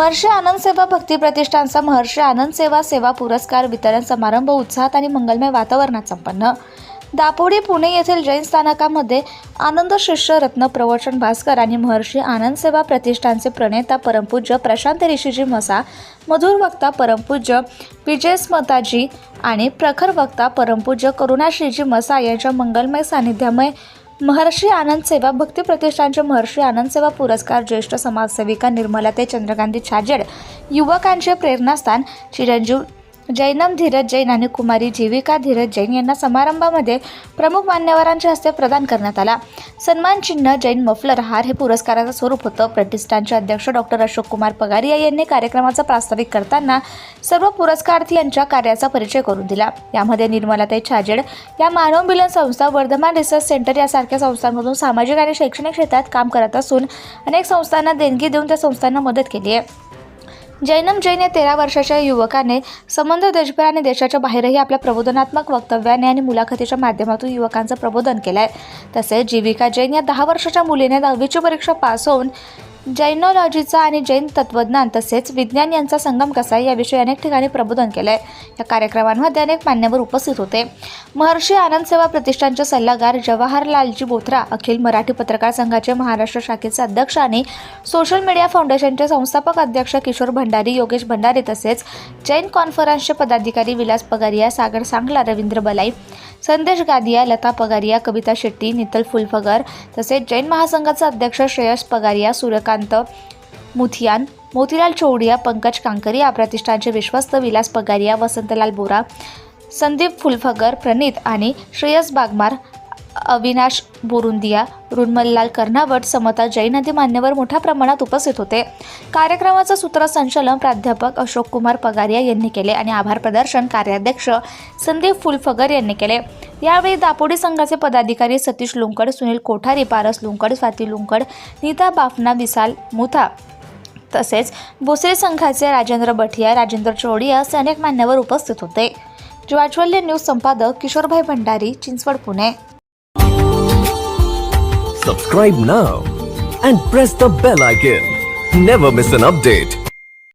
महर्षी आनंद सेवा भक्ती प्रतिष्ठानचा महर्षी आनंद सेवा सेवा पुरस्कार वितरण समारंभ उत्साहात आणि मंगलमय वातावरणात संपन्न. दापोडी पुणे येथील जैन स्थानकामध्ये आनंद शिष्य रत्न प्रवचन भास्कर आणि महर्षी आनंद सेवा प्रतिष्ठानचे प्रणेता परमपूज्य प्रशांत ऋषीजी मसा मधुर वक्ता परमपूज्य विजय स्मताजी आणि प्रखर वक्ता परमपूज्य करुणाश्रीजी मसा यांच्या मंगलमय सानिध्यामय महर्षी आनंद सेवा भक्ती प्रतिष्ठानचे महर्षी आनंद सेवा पुरस्कार ज्येष्ठ समाजसेविका निर्मलाते चंद्रकांती छाजेड युवकांचे प्रेरणास्थान चिरंजीव जैनम धीरज जैन आणि कुमारी जीविका धीरज जैन यांना समारंभामध्ये प्रमुख मान्यवरांच्या हस्ते प्रदान करण्यात आला. सन्मान चिन्ह जैन मफलर हार हे पुरस्काराचं स्वरूप होतं. प्रतिष्ठानचे अध्यक्ष डॉक्टर अशोक कुमार पगारिया यांनी कार्यक्रमाचा प्रास्ताविक करताना सर्व पुरस्कारार्थी यांच्या कार्याचा परिचय करून दिला. यामध्ये निर्मलाताई छाजेड या मानव मिलन संस्था वर्धमान रिसर्च सेंटर यासारख्या संस्थांमधून सामाजिक आणि शैक्षणिक क्षेत्रात काम करत असून अनेक संस्थांना देणगी देऊन त्या संस्थांना मदत केली आहे. जैनम जैन या तेरा वर्षाच्या युवकाने संबंध देशभर आणि देशाच्या बाहेरही आपल्या प्रबोधनात्मक वक्तव्याने आणि मुलाखतीच्या माध्यमातून युवकांचं प्रबोधन केलं आहे तसेच जीविका जैन या दहा वर्षाच्या मुलीने दहावीची परीक्षा पास होऊन जैनॉलॉजीचा आणि जैन तत्वज्ञान तसेच विज्ञान यांचा संगम कसा आहे याविषयी अनेक ठिकाणी प्रबोधन केलं आहे या कार्यक्रमांमध्ये अनेक मान्यवर उपस्थित होते. महर्षी आनंद सेवा प्रतिष्ठानचे सल्लागार जवाहरलालजी बोथरा अखिल मराठी पत्रकार संघाचे महाराष्ट्र शाखेचे अध्यक्ष आणि सोशल मीडिया फाउंडेशनचे संस्थापक अध्यक्ष किशोर भंडारी योगेश भंडारी तसेच जैन कॉन्फरन्सचे पदाधिकारी विलास पगारिया सागर सांगला रवींद्र बलाई संदेश गादिया लता पगारिया कविता शेट्टी नितल फुलफगर तसेच जैन महासंघाचे अध्यक्ष श्रेयस पगारिया सूर्यकांत मुथियान मोतीलाल चौडिया पंकज कांकरी या प्रतिष्ठानचे विश्वस्त विलास पगारिया वसंतलाल बोरा संदीप फुलफगर प्रणित आणि श्रेयस बागमार अविनाश बोरुंदिया रुन्मललाल कर्नावट समता जैन आदी मान्यवर मोठ्या प्रमाणात उपस्थित होते. कार्यक्रमाचं सूत्रसंचालन प्राध्यापक अशोक कुमार पगारिया यांनी केले आणि आभार प्रदर्शन कार्याध्यक्ष संदीप फुलफगर यांनी केले. यावेळी दापोडी संघाचे पदाधिकारी सतीश लुंकड सुनील कोठारी पारस लुंकड स्वाती लुंकड नीता बाफना विसाल मुथा तसेच भोसरे संघाचे राजेंद्र बठिया राजेंद्र चोडिया असे अनेक मान्यवर उपस्थित होते. ज्वाज्वल्य न्यूज संपादक Kishorbhai Bhandari Chinchwad Pune. Subscribe now and press the bell icon never miss an update